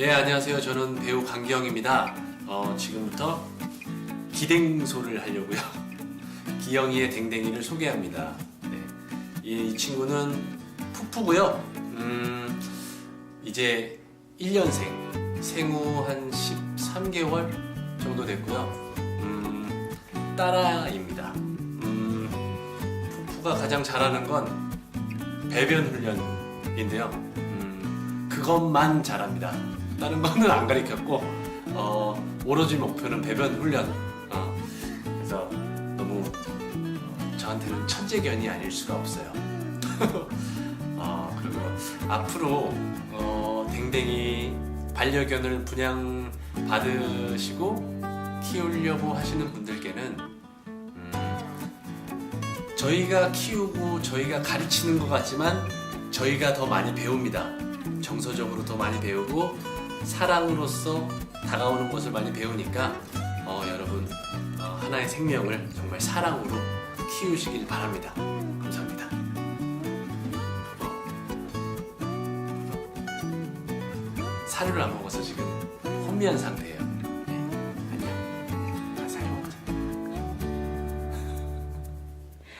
예, 안녕하세요. 저는 배우 강기영입니다. 어, 지금부터 기댕소를 하려고요. 기영이의 댕댕이를 소개합니다. 네. 이 친구는 푸푸고요. 음, 이제 1년생, 생후 한 13개월 정도 됐고요. 음, 딸아입니다. 음, 푸푸가 가장 잘하는 건 배변 훈련인데요. 음, 그것만 잘합니다. 다른 거는 안 가르쳤고 어, 오로지 목표는 배변 훈련. 어, 그래서 너무 어, 저한테는 천재견이 아닐 수가 없어요. 어, 그리고 앞으로 어, 댕댕이 반려견을 분양 받으시고 키우려고 하시는 분들께는 음, 저희가 키우고 저희가 가르치는 것 같지만 저희가 더 많이 배웁니다. 정서적으로 더 많이 배우고 사랑으로서 다가오는 것을 많이 배우니까 어, 여러분 어, 하나의 생명을 정말 사랑으로 키우시길 바랍니다. 감사합니다. 어. 사료를 안 먹어서 지금 혼미한 상태예요.